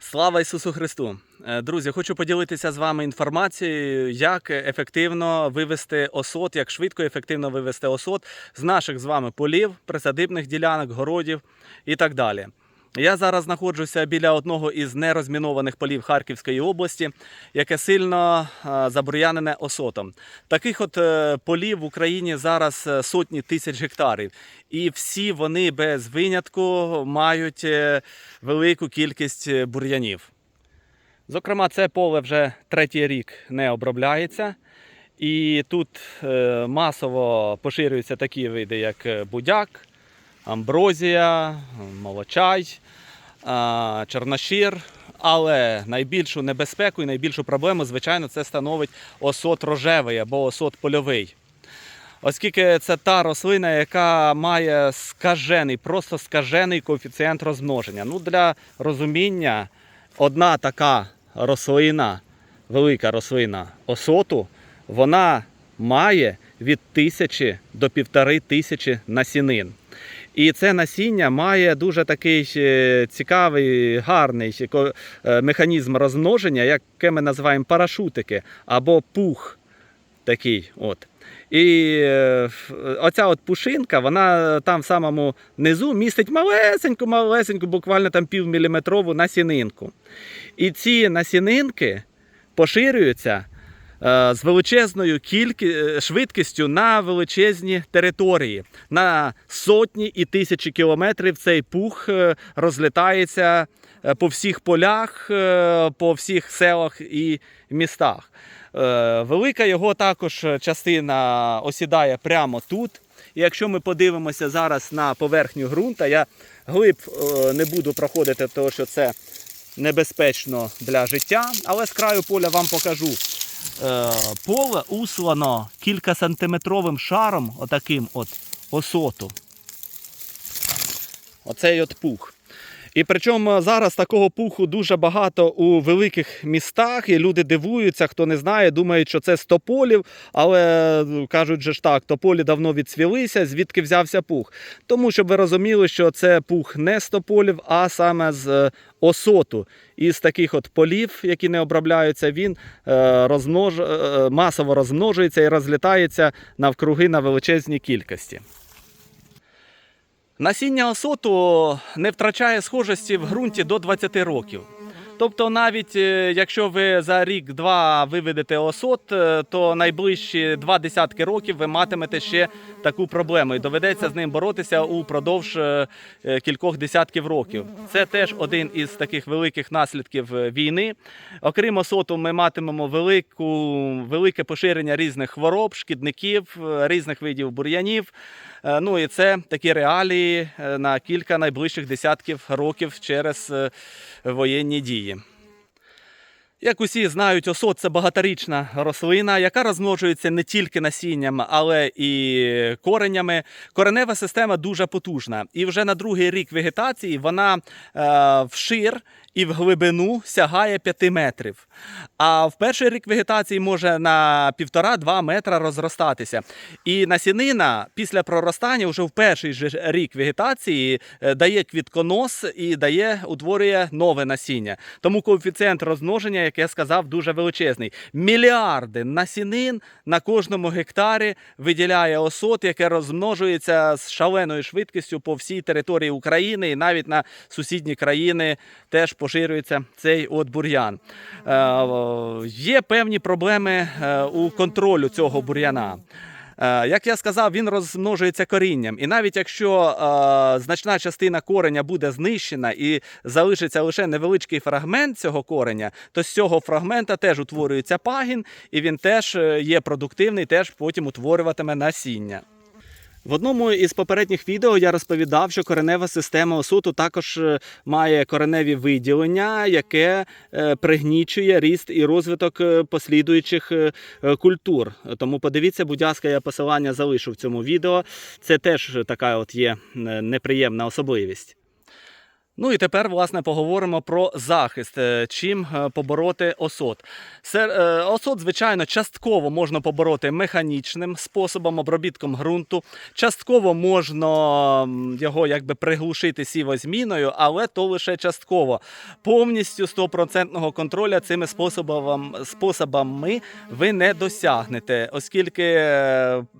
Слава Ісусу Христу! Е, Друзі, хочу поділитися з вами інформацією, як ефективно вивести осот, як швидко і ефективно вивести осот з наших з вами полів, присадибних ділянок, городів і так далі. Я зараз знаходжуся біля одного із нерозмінованих полів Харківської області, яке сильно е, забур'янене осотом. Таких от е, полів в Україні зараз е, сотні тисяч гектарів, і всі вони без винятку мають велику кількість бур'янів. Зокрема, це поле вже третій рік не обробляється. І тут масово поширюються такі види, як будяк, амброзія, молочай, чорношір. Але найбільшу небезпеку і найбільшу проблему, звичайно, це становить осот рожевий або осот польовий. Оскільки це та рослина, яка має скажений, просто скажений коефіцієнт розмноження. Ну, для розуміння, одна така рослина, велика рослина осоту, вона має від тисячі до півтори тисячі насінин. І це насіння має дуже такий е, цікавий, гарний ко- е, механізм розмноження, яке ми називаємо парашутики або пух такий. От. І е, оця от пушинка, вона там в самому низу містить малесеньку, малесеньку, буквально там півміліметрову насінинку. І ці насінинки поширюються е, з величезною кількі... е, швидкістю на величезні території. На сотні і тисячі кілометрів цей пух е, розлітається е, по всіх полях, е, по всіх селах і містах. Е, Велика його також частина осідає прямо тут. І якщо ми подивимося зараз на поверхню ґрунта, я глиб е, не буду проходити, тому що це небезпечно для життя, але з краю поля вам покажу. Е, Поле услано кількасантиметровим шаром, отаким от осоту. Оцей от пух. І причому зараз такого пуху дуже багато у великих містах, і люди дивуються, хто не знає, думають, що це з тополів, але ну, кажуть же ж так, тополі давно відсвілися, звідки взявся пух. Тому, щоб ви розуміли, що це пух не з тополів, а саме з е, осоту. І з таких от полів, які не обробляються, він е, розмнож... е, масово розмножується і розлітається навкруги на величезній кількості. Насіння осоту не втрачає схожості в ґрунті до 20 років. Тобто, навіть е, якщо ви за рік-два виведете осот, е, то найближчі два десятки років ви матимете ще таку проблему і доведеться з ним боротися упродовж е, е, кількох десятків років. Це теж один із таких великих наслідків е, війни. Окрім осоту, ми матимемо велику, велике поширення різних хвороб, шкідників, е, різних видів бур'янів. Е, Ну і це такі реалії е, на кілька найближчих десятків років через е, воєнні дії. Як усі знають, осот це багаторічна рослина, яка розмножується не тільки насінням, але і коренями. Коренева система дуже потужна. І вже на другий рік вегетації вона е, вшир і в глибину сягає 5 метрів. А в перший рік вегетації може на 1,5-2 метра розростатися. І насінина після проростання вже в перший же рік вегетації е, дає квітконос і дає, утворює нове насіння. Тому коефіцієнт розмноження, як я сказав, дуже величезний. Мільярди насінин на кожному гектарі виділяє осот, яке розмножується з шаленою швидкістю по всій території України і навіть на сусідні країни теж поширюється цей от бур'ян. Е, Є певні проблеми е, у контролю цього бур'яна. Е, Як я сказав, він розмножується корінням. І навіть якщо е, значна частина кореня буде знищена і залишиться лише невеличкий фрагмент цього кореня, то з цього фрагмента теж утворюється пагін, і він теж є продуктивний, теж потім утворюватиме насіння. В одному із попередніх відео я розповідав, що коренева система осуту також е, має кореневі виділення, яке е, пригнічує ріст і розвиток е, послідуючих культур. Тому подивіться, будь ласка, я посилання залишу в цьому відео. Це теж така от є неприємна особливість. Ну і тепер, власне, поговоримо про захист. Е, Чим е, побороти осот. Е, осот, звичайно, частково можна побороти механічним способом, обробітком ґрунту. Частково можна його якби приглушити сівозміною, але то лише частково. Повністю 100% контроля цими способами, ви не досягнете, оскільки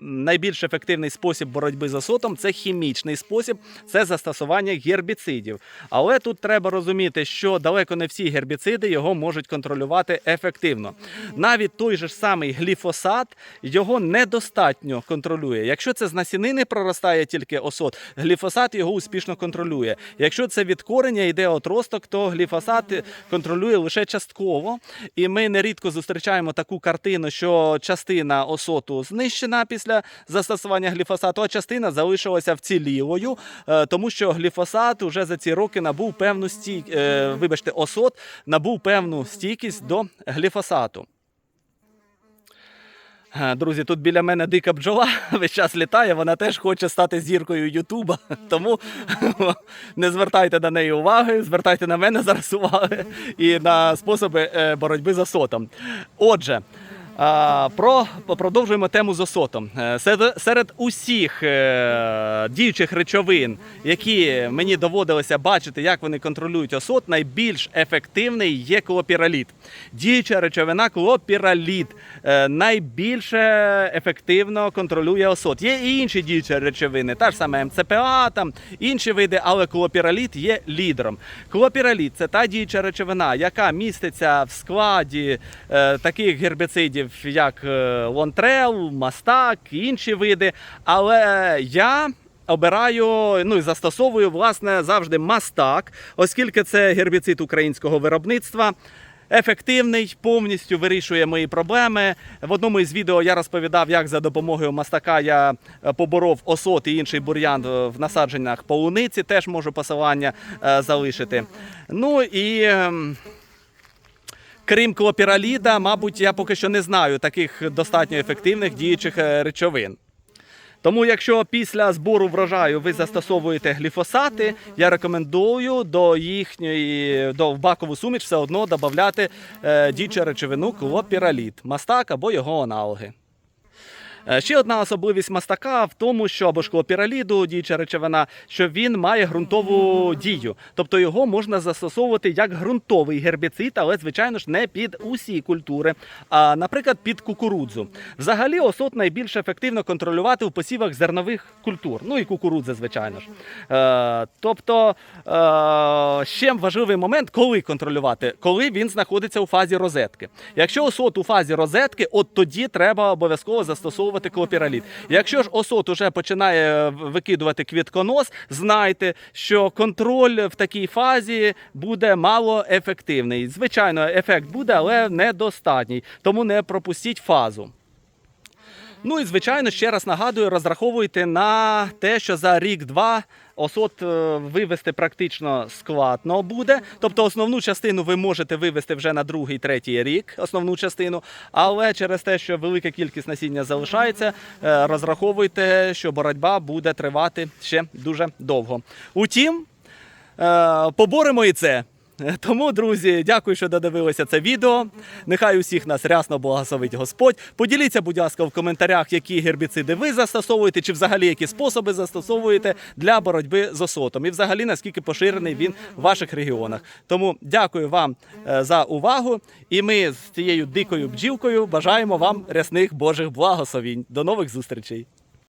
найбільш ефективний спосіб боротьби з осотом це хімічний спосіб, це застосування гербіцидів. Але тут треба розуміти, що далеко не всі гербіциди його можуть контролювати ефективно. Навіть той же ж самий гліфосат його недостатньо контролює. Якщо це з насінини проростає тільки осот, гліфосат його успішно контролює. Якщо це від кореня йде отросток, то гліфосат контролює лише частково. І ми нерідко зустрічаємо таку картину, що частина осоту знищена після застосування гліфосату, а частина залишилася вцілілою, е, тому що гліфосат уже за ці роки набув певну стій... е, вибачте, осот набув певну стійкість до гліфосату. Е, Друзі, тут біля мене дика бджола весь час літає, вона теж хоче стати зіркою Ютуба. Тому не звертайте на неї уваги, звертайте на мене зараз уваги і на способи е, боротьби з осотом. Отже. Про продовжуємо тему з осотом. Е, Серед, усіх е, діючих речовин, які мені доводилося бачити, як вони контролюють осот, найбільш ефективний є клопіраліт. Діюча речовина клопіраліт е, найбільше ефективно контролює осот. Є і інші діючі речовини, та ж саме МЦПА, там інші види, але клопіраліт є лідером. Клопіраліт це та діюча речовина, яка міститься в складі таких гербіцидів, як е, лонтрел, мастак, інші види. Але я. Обираю, ну і застосовую власне завжди мастак, оскільки це гербіцид українського виробництва. Ефективний, повністю вирішує мої проблеми. В одному із відео я розповідав, як за допомогою мастака я е, поборов осот і інший бур'ян е, в насадженнях полуниці. Теж можу посилання залишити. Ну і. Крім клопіраліда, мабуть, я поки що не знаю таких достатньо ефективних діючих е, речовин. Тому, якщо після збору врожаю ви застосовуєте гліфосати, я рекомендую до їхньої до бакову суміш все одно додати е, діючу речовину клопіраліт, мастак або його аналоги. Е, Ще одна особливість мастака в тому, що або ж клопіраліду, діюча речовина, що він має ґрунтову дію. Тобто його можна застосовувати як ґрунтовий гербіцид, але звичайно ж не під усі культури, а наприклад, під кукурудзу. Взагалі, осот найбільш ефективно контролювати в посівах зернових культур, ну і кукурудзи, звичайно ж. Е, тобто е, ще важливий момент, коли контролювати, коли він знаходиться у фазі розетки. Якщо осот у фазі розетки, от тоді треба обов'язково застосовувати клопіраліт. Якщо ж осот уже починає викидувати квітконос, знайте, що контроль в такій фазі буде мало ефективний. Звичайно, ефект буде, але недостатній. Тому не пропустіть фазу. Ну і звичайно, ще раз нагадую, розраховуйте на те, що за рік-два осот е, вивести практично складно буде. Тобто основну частину ви можете вивести вже на другий, третій рік, основну частину. Але через те, що велика кількість насіння залишається, е, розраховуйте, що боротьба буде тривати ще дуже довго. Утім, е, поборемо і це. Тому, друзі, дякую, що додивилися це відео. Нехай усіх нас рясно благословить Господь. Поділіться, будь ласка, в коментарях, які гербіциди ви застосовуєте, чи взагалі які способи застосовуєте для боротьби з осотом, і взагалі наскільки поширений він в ваших регіонах. Тому дякую вам е, за увагу. І ми з цією дикою бджілкою бажаємо вам рясних Божих благословінь. До нових зустрічей.